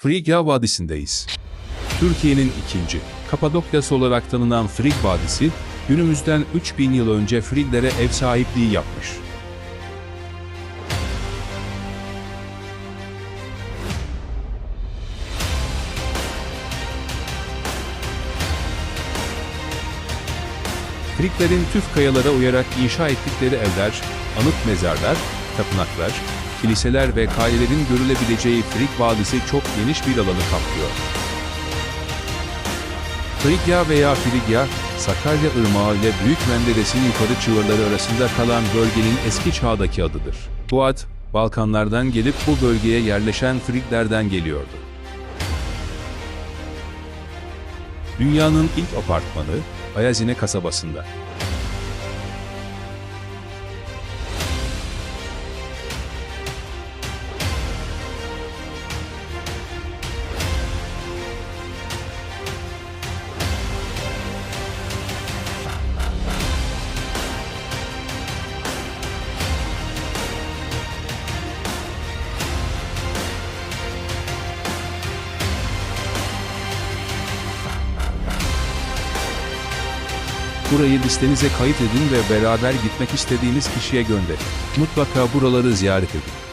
Frigya Vadisi'ndeyiz. Türkiye'nin ikinci, Kapadokya'sı olarak tanınan Frig Vadisi, günümüzden 3000 yıl önce Friglere ev sahipliği yapmış. Friglerin tüf kayalara uyarak inşa ettikleri evler, anıt mezarlar, tapınaklar, kiliseler ve kalelerin görülebileceği Frig Vadisi çok geniş bir alanı kaplıyor. Frigya veya Frigya, Sakarya Irmağı ile Büyük Menderes'in yukarı çığırları arasında kalan bölgenin eski çağdaki adıdır. Bu ad, Balkanlardan gelip bu bölgeye yerleşen Friglerden geliyordu. Dünyanın ilk apartmanı, Ayazine kasabasında. Burayı listenize kayıt edin ve beraber gitmek istediğiniz kişiye gönderin. Mutlaka buraları ziyaret edin.